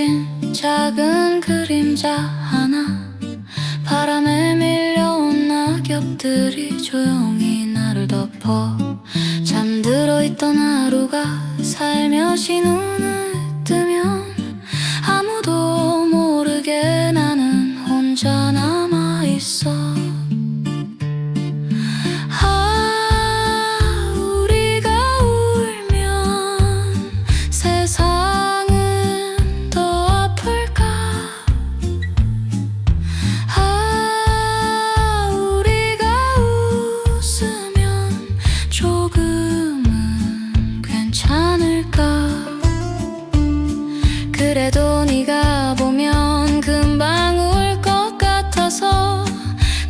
펼쳐진 작은 그림자 하나 바람에 밀려온 낙엽들이 조용히 나를 덮어 잠들어 있던 하루가 살며시 눈을 괜찮을까? 그래도 네가 보면 금방 울 것 같아서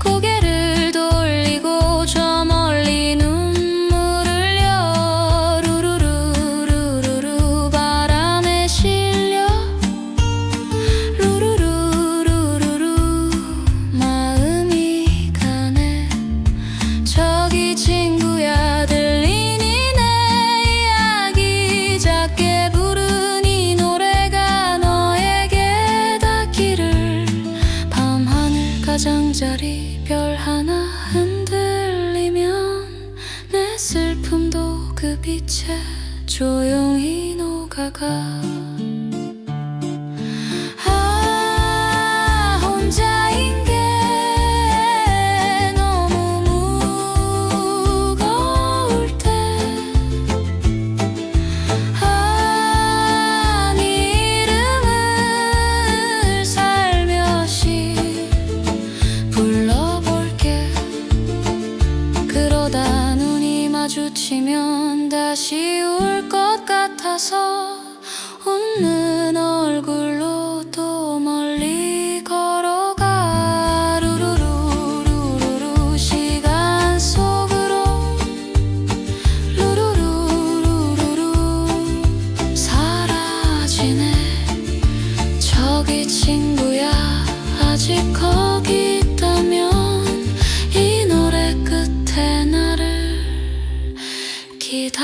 고개를 돌리고 저 멀리 눈물을 흘려. 루루루루루루 바람에 실려. 루루루루루루 마음이 가네. 저기 친구야 별 하나 흔들리면 내 슬픔도 그 빛에 조용히 녹아가 친구야 아직 거기 있다면 이 노래 끝에 나를 기다려줘.